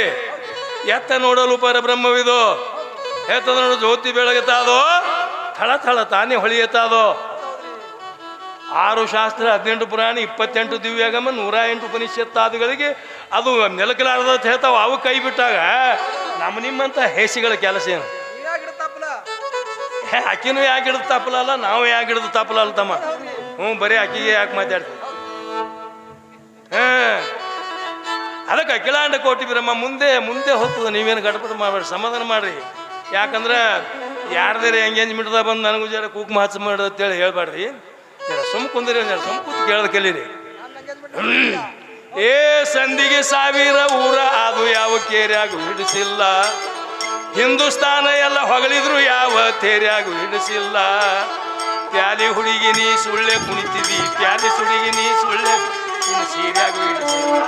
ಎತ್ತ ನೋಡಲು ಪರಬ್ರಹ್ಮವಿದು. ಹೇಳ್ತದ ನೋಡು ಜ್ಯೋತಿ ಬೆಳಗತ್ತ ಥಳ ಥಳ ತಾನೇ ಹೊಳಿಯತಾದೋ ಆರು ಶಾಸ್ತ್ರ ಹದಿನೆಂಟು ಪುರಾಣ ಇಪ್ಪತ್ತೆಂಟು ದಿವ್ಯಾಗಮ ನೂರ ಎಂಟು ಉಪನಿಷತ್ತಾದಿಗಳಿಗೆ ಅದು ನೆಲಕಲಾರದ ಹೇಳ್ತಾವ. ಅವು ಕೈ ಬಿಟ್ಟಾಗ ನಮ್ಮ ನಿಮ್ಮಂತ ಹೇಸಿಗಳ ಕೆಲಸ ಏನು? ಆಕಿನೂ ಯಾಕೆ ಹಿಡಿದು ತಪ್ಪಲಲ್ಲ ನಾವು ಯಾಕೆ ಹಿಡಿದು ತಪ್ಪಲಲ್ಲ ತಮ್ಮ. ಹ್ಞೂ ಬರೀ ಆಕಿಗೆ ಯಾಕೆ ಮಾತಾಡ್ತೀವಿ ಹಾ ಅದಕ್ಕೆ ಅಖಿಲಾಂಡ ಕೋಟಿ ಬ್ರಹ್ಮ ಮುಂದೆ ಮುಂದೆ ಹೋಗ್ತದೆ. ನೀವೇನು ಗಡಪದ ಮಾಡಬೇಡಿ ಸಮಾಧಾನ ಮಾಡಿರಿ. ಯಾಕಂದ್ರೆ ಯಾರ್ದಾರ ಎಂಗೇಜ್ಮೆಂಟ್ದಾಗ ಬಂದು ನನಗೂ ಜರ ಕುಕ್ಮ ಹಚ್ಚ ಮಾಡು ಅಂತೇಳಿ ಹೇಳ್ಬೇಡ್ರಿ ಸುಮ್ ಕುಂದ್ರಿ ಸುಮ್ ಕೂತ್ ಕೇಳೋದು ಕಲೀರಿ. ಏ ಸಂದಿಗೆ ಸಾವಿರ ಊರ ಅದು ಯಾವ ಕೇರ್ಯಾಗ ಹಿಡಿಸಿಲ್ಲ. ಹಿಂದೂಸ್ತಾನ ಎಲ್ಲ ಹೊಗಳಿದ್ರು ಯಾವ ತೇರ್ಯಾಗ ಹಿಡಿಸಿಲ್ಲ. ಪ್ಯಾಲಿ ಹುಡುಗಿ ನೀ ಸುಳ್ಳೆ ಕುಣಿತಿದಿ, ಪ್ಯಾಲಿ ಸುಡುಗಿ ನೀ ಸುಳ್ಳೆ ಸೀರ್ಯಾಗ ಹಿಡಿಸಿಲ್ಲ.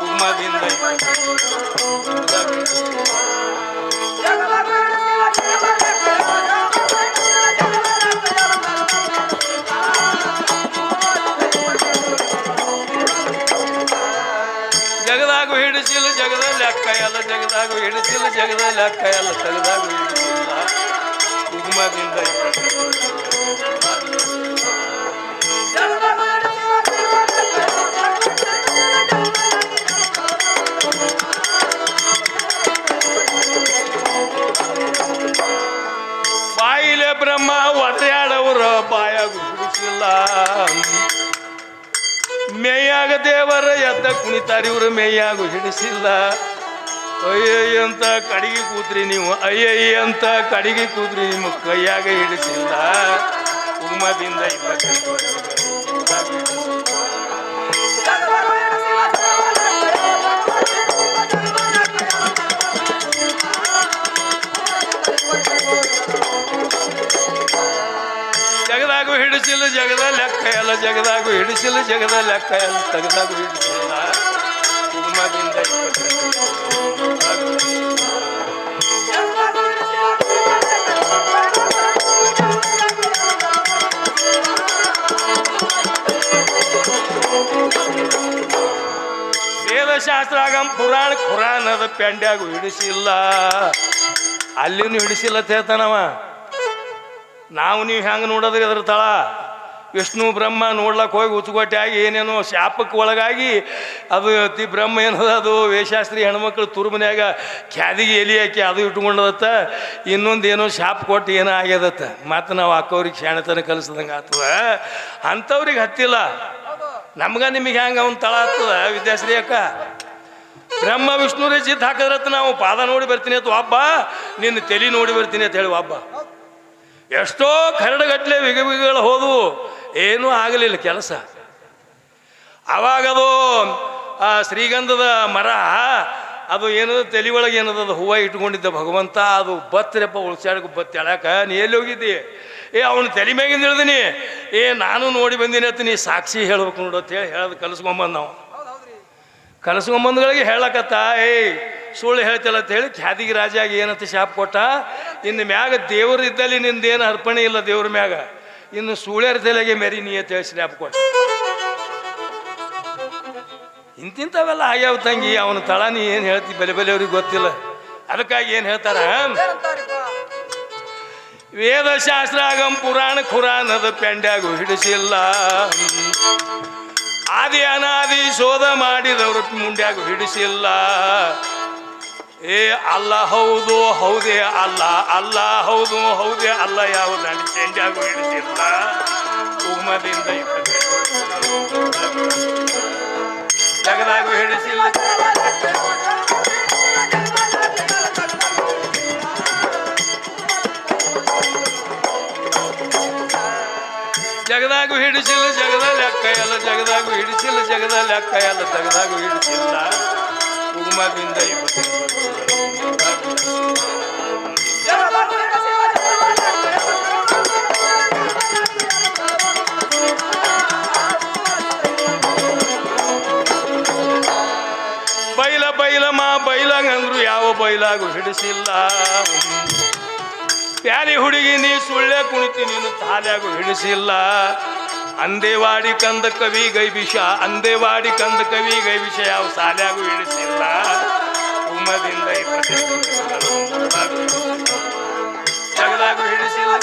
ಕುಮ್ಮದಿಂದ ಜಗದಾಗು ಹಿಡಿಸಿಲ್ಲ ಜಗದ ಲೆಕ್ಕ ಎಲ್ಲ ಜಗದಾಗು ಹಿಡಿಸಿಲ್ಲ ಜಗದ ಲೆಕ್ಕ ಎಲ್ಲ ತೆಗದಾಗು ಹಿಡಿಸಿಲ್ಲ. ಕುಗ್ಮದಿಂದ ಹಿಡಿಸಿಲ್ಲ ಮೇಯಾಗ ದೇವರ ಎದ್ದ ಕುಣಿತಾರಿ ಇವರು ಮೇಯಾಗು ಹಿಡಿಸಿಲ್ಲ. ಅಯ್ಯಯ್ಯ ಅಂತ ಕಡಿಗೆ ಕೂತ್ರಿ ನೀವು, ಅಯ್ಯಯ್ಯ ಅಂತ ಕಡಿಗೆ ಕೂತ್ರಿ ನಿಮ್ಮ ಕೈಯಾಗ ಹಿಡಿಸಿಲ್ಲ. ಉಮ್ಮದಿಂದ ಇಪ್ಪತ್ತು ಹಿಡಿಸಿಲ್ಲ ಜಗದ ಲೆಕ್ಕ ಎಲ್ಲ ಜಗದಾಗು ಹಿಡಿಸಿಲು ಜಗದ ಲೆಕ್ಕ ಎಲ್ಲ ತಗದಾಗು ಹಿಡಿಸಿಲ್ಲ ವೇದಶಾಸ್ತ್ರಾಗಂ ಪುರಾಣ ಪುರಾಣದ ಪೆಂಡ್ಯಾಗು ಹಿಡಿಸಿಲ್ಲ. ಅಲ್ಲಿನೂ ಹಿಡಿಸಿಲ್ಲ ತೇತನವ. ನಾವು ನೀವು ಹೆಂಗೆ ನೋಡೋದ್ರಿ ಅದ್ರ ತಳ? ವಿಷ್ಣು ಬ್ರಹ್ಮ ನೋಡ್ಲಕ್ಕೆ ಹೋಗಿ ಉಚ್ಚುಗೊಟ್ಟೆ ಆಗಿ ಏನೇನೋ ಶಾಪಕ್ಕೆ ಒಳಗಾಗಿ ಅದು ತಿ ಬ್ರಹ್ಮ ಏನದ? ಅದು ವೇಷಾಸ್ತ್ರಿ ಹೆಣ್ಮಕ್ಳು ತುರುಮನ್ಯಾಗ ಖ್ಯಾದಿಗೆ ಎಲಿ ಹಾಕಿ ಅದು ಇಟ್ಕೊಂಡದತ್ತ ಇನ್ನೊಂದು ಏನೋ ಶಾಪ ಕೊಟ್ಟು ಏನೋ ಆಗ್ಯದತ್ತ. ಮತ್ತು ನಾವು ಅಕ್ಕವ್ರಿಗೆ ಶಾಣತನ ಕಲಿಸ್ದಂಗೆ ಆಗ್ತದ ಅಂಥವ್ರಿಗೆ ಹತ್ತಿಲ್ಲ. ನಮ್ಗೆ ನಿಮಗೆ ಹೆಂಗೆ ಅವ್ನ ತಳ ಆಗ್ತದ ವಿದ್ಯಾಶ್ರೀ ಅಕ್ಕ, ಬ್ರಹ್ಮ ವಿಷ್ಣುರೇ ಚಿತ್ ಹಾಕಿದ್ರತ್ತ ನಾವು ಪಾದ ನೋಡಿ ಬರ್ತೀನಿ ಅಂತ, ಒಬ್ಬ, ನಿನ್ನ ತಲೆ ನೋಡಿ ಬರ್ತೀನಿ ಅಂತ ಹೇಳಿ, ಒಬ್ಬ. ಎಷ್ಟೋ ಕರಡಗಟ್ಲೆ ವಿಗ ವಿಗಗಳು ಹೋದವು. ಏನೂ ಆಗಲಿಲ್ಲ ಕೆಲಸ. ಅವಾಗದು ಆ ಶ್ರೀಗಂಧದ ಮರ, ಅದು ಏನದ ತಲೆ ಒಳಗೆ ಏನದ, ಅದು ಹೂವು ಇಟ್ಕೊಂಡಿದ್ದ ಭಗವಂತ, ಅದು ಬತ್ತರಪ್ಪ ಉಳ್ಸಾಡಕ್ಕೆ ಬತ್ತ ಎಳಕ ನೀ ಎಲ್ಲಿ ಹೋಗಿದ್ದಿ? ಏ, ಅವನು ತಲೆ ಮ್ಯಾಗಿಂದ ಇಳ್ದಿನಿ. ಏ, ನಾನು ನೋಡಿ ಬಂದೀನಿ ಅಂತ ನೀ ಸಾಕ್ಷಿ ಹೇಳ್ಬೇಕು ನೋಡು ಅಂತ ಹೇಳಿ ಹೇಳೋದು ಕಲಿಸ್ಕೊಂಬಂದು ನಾವು. ಕಲಸ್ಕೊಂಬಂದ್ಗಳಿಗೆ ಹೇಳಕತ್ತ ಏಯ್ ಸುಳ್ಳು ಹೇಳ್ತಿಲ್ಲ ಅಂತ ಹೇಳಿ ಖ್ಯಾತಿಗೆ ರಾಜಾಗಿ ಏನಂತ ಶಾಪ್ ಕೊಟ್ಟ, ಇನ್ನು ಮ್ಯಾಗ ದೇವ್ರ ಇದ್ದಲ್ಲಿ ನಿಂದೇನು ಅರ್ಪಣೆ ಇಲ್ಲ ದೇವ್ರ ಮ್ಯಾಗ. ಇನ್ನು ಸುಳ್ಯರ ತಲೆಗೆ ಮೆರಿ ನೀ ಅಂತ ಹೇಳಿ ಶಾಪ್ ಕೊಟ್ಟ. ಇಂತಿಂಥವೆಲ್ಲ ಆಗ್ಯಾವ ತಂಗಿ, ಅವನ ತಳ ನೀ ಏನು ಹೇಳ್ತಿ ಬೆಲೆ ಬಲೆ ಅವ್ರಿಗೆ ಗೊತ್ತಿಲ್ಲ. ಅದಕ್ಕಾಗಿ ಏನು ಹೇಳ್ತಾರ? ವೇದಶಾಸ್ತ್ರ ಆಗಂ ಪುರಾಣ ಖುರಾನದ ಪೆಂಡ್ಯಾಗು ಹಿಡಿಸಿಲ್ಲ. ಆದಿ ಅನಾದಿ ಶೋಧ ಮಾಡಿದವರು ಮುಂಡ್ಯಾಗು ಹಿಡಿಸಿಲ್ಲ. ಏ, ಅಲ್ಲ ಹೌದು, ಹೌದೇ ಅಲ್ಲ ಅಲ್ಲ ಹೌದು, ಹೌದೇ ಅಲ್ಲ ಯಾವ ನಾನು ಆಗು ಹಿಡಿಸಿಲ್ಲ. ಉಮ್ಮದಿಂದ ಜಗದಾಗು ಹಿಡಿಸಿಲ್ಲ. ಜಗದಾಗು ಹಿಡಿಸಿಲ್ಲ, ಜಗದ ಲೆಕ್ಕ ಎಲ್ಲ ಜಗದಾಗು ಹಿಡಿಸಿಲ್ಲ, ಜಗದ ಲೆಕ್ಕ ಎಲ್ಲ ಜಗದಾಗೂ ಹಿಡಿಸಿಲ್ಲ. ಉಗುಮದಿಂದ ಬೈಲ ಬೈಲ ಮಾ ಬೈಲಂಗಂದ್ರು ಯಾವ ಬೈಲಾಗೂ ಹಿಡಿಸಿಲ್ಲ. ಪ್ಯಾರಿ ಹುಡುಗಿ ನೀ ಸುಳ್ಳೆ ಕುಣಿತಿ ನೀನು ತಾಲ್ಯಾಗು ಹಿಡಿಸಿಲ್ಲ. ಅಂದೇವಾಡಿ ಕಂದ ಕವಿ ಗೈ ವಿಷ ಅಂದೇವಾಡಿ ಕಂದ ಕವಿ ಗೈ ವಿಷ ಯಾವ ಸಾಲ್ಯಾಗೂ ಇಳಿಸಿಲ್ಲ. ಉಮ್ಮದಿಂದ ಇಪ್ಪತ್ತೆಂಟು ಹಿಡಿಸಿಲ್ಲ